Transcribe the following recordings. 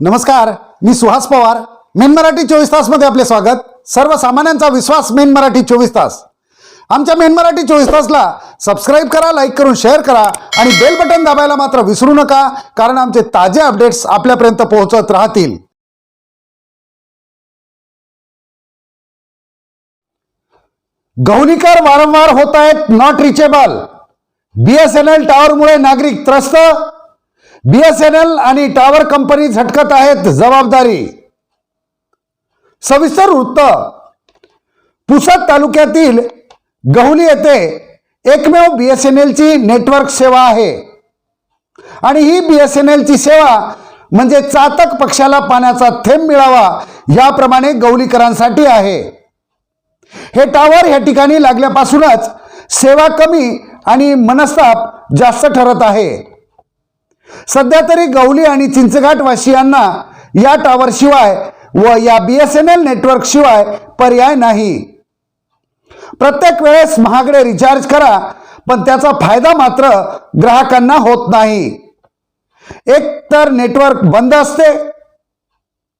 नमस्कार मी सुहास पवार. मेन मराठी चोवीस तासमध्ये आपले स्वागत. सर्वसामान्यांचा विश्वास मेन मराठी चोवीस तास. आमच्या मेन मराठी चोवीस तासला सबस्क्राईब करा लाईक करून शेअर करा आणि बेल बटन दाबायला मात्र विसरू नका कारण आमचे ताजे अपडेट्स आपल्यापर्यंत पोहोचत राहतील. गवणीकर वारंवार होत आहेत नॉट रिचेबल बीएसएनएल टॉवरमुळे नागरिक त्रस्त. बीएसएनएल आणि टॉवर कंपनी झटकत आहेत जबाबदारी. सविस्तर वृत्त. पुसद तालुक्यातील गहुली येथे एकमेव बीएसएनएलची नेटवर्क सेवा आहे. आणि ही बीएसएनएलची सेवा म्हणजे चातक पक्षाला पाण्याचा थेंब मिळावा याप्रमाणे गौलीकरांसाठी आहे. हे टॉवर या ठिकाणी लागल्यापासूनच सेवा कमी आणि मनस्ताप जास्त ठरत आहे. सध्या तरी गवली आणि चिंचघाट वासियांना या टॉवरशिवाय व या बी एस एन एल नेटवर्कशिवाय पर्याय नाही. प्रत्येक वेळेस महागडे रिचार्ज करा पण त्याचा फायदा मात्र ग्राहकांना होत नाही. एक तर नेटवर्क बंद असते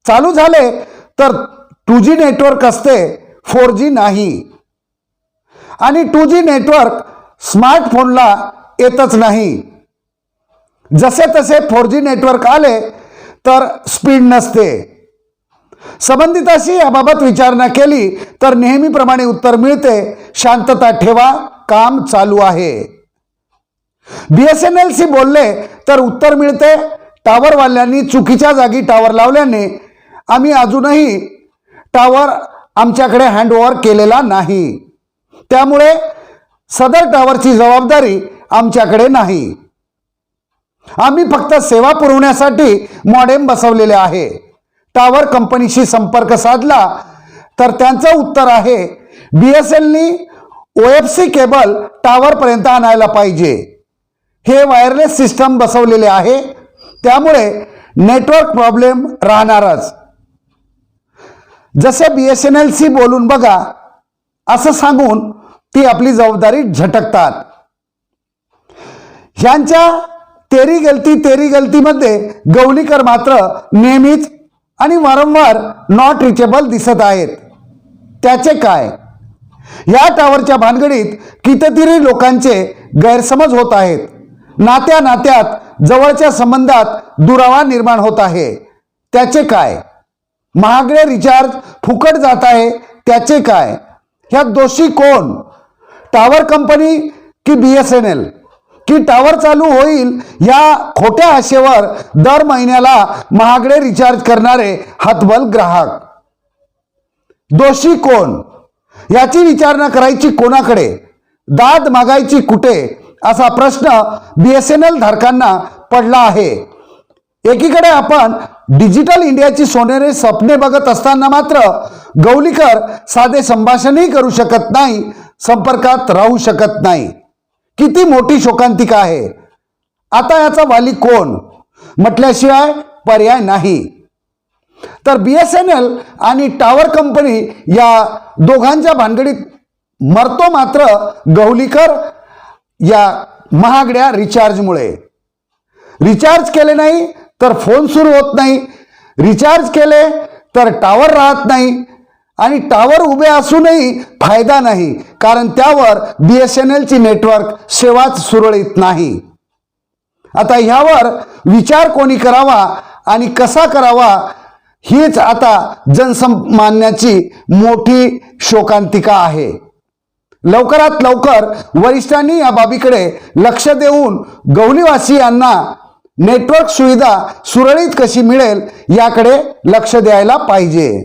चालू झाले तर टू जी नेटवर्क असते फोर जी नाही. आणि टू जी नेटवर्क स्मार्टफोनला येतच नाही. जसे तसे फोर जी नेटवर्क आले तर स्पीड नसते. संबंधिताशी याबाबत विचारणा केली तर नेहमीप्रमाणे उत्तर मिळते शांतता ठेवा काम चालू आहे. बी एस एन एलशी बोलले तर उत्तर मिळते टावरवाल्यांनी चुकीच्या जागी टावर लावल्याने आम्ही अजूनही टावर आमच्याकडे हँडओव्हर केलेला नाही. त्यामुळे सदर टावरची जबाबदारी आमच्याकडे नाही. आम्ही फक्त सेवा पुरवण्यासाठी मॉडेम बसवलेले आहे. टावर कंपनीशी संपर्क साधला तर त्यांचं उत्तर आहे बी एस एलनी ओ एफ सी केबल टावरपर्यंत आणायला पाहिजे. हे वायरलेस सिस्टम बसवलेले आहे. त्यामुळे नेटवर्क प्रॉब्लेम राहणारच. जसे बी एस एन एलशी बोलून बघा असं सांगून ती आपली जबाबदारी झटकतात. ह्यांच्या तेरी गलती तेरी गलतीमध्ये गवलीकर मात्र नेहमीच आणि वारंवार नॉट रिचेबल दिसत आहेत. त्याचे काय? या टावरच्या भानगडीत कितीतरी लोकांचे गैरसमज होत आहेत. नात्या नात्यात जवळच्या संबंधात दुरावा निर्माण होत आहे. त्याचे काय? महागडे रिचार्ज फुकट जात आहे. त्याचे काय? ह्यात दोषी कोण? टावर कंपनी की बी एस एन एल की टावर चालू होईल या खोट्या आशेवर दर महिन्याला महागडे रिचार्ज करणारे हातबल ग्राहक. दोषी कोण? याची विचारणा करायची कोणाकडे? दाद मागायची कुठे? असा प्रश्न बीएसएनएल धारकांना पडला आहे. एकीकडे आपण डिजिटल इंडियाची सोनेरी स्वप्ने बघत असताना मात्र गौलीकर साधे संभाषणही करू शकत नाही संपर्कात राहू शकत नाही. किती मोठी शोकांतिका आहे? आता याचा वाली कोण? म्हटल्याशिवाय पर्याय नाही. तर बी एस एन एल आणि टावर कंपनी या दोघांच्या भानगडीत मरतो मात्र गवलीकर या महागड्या रिचार्जमुळे. रिचार्ज केले नाही तर फोन सुरू होत नाही. रिचार्ज केले तर टावर राहत नाही. आणि टावर उभे असूनही फायदा नाही कारण त्यावर बी एस एन एलची नेटवर्क सेवाच सुरळीत नाही. आता ह्यावर विचार कोणी करावा आणि कसा करावा हीच आता जनसामान्याची मोठी शोकांतिका आहे. लवकरात लवकर वरिष्ठांनी या बाबीकडे लक्ष देऊन गवलीवासियांना नेटवर्क सुविधा सुरळीत कशी मिळेल याकडे लक्ष द्यायला पाहिजे.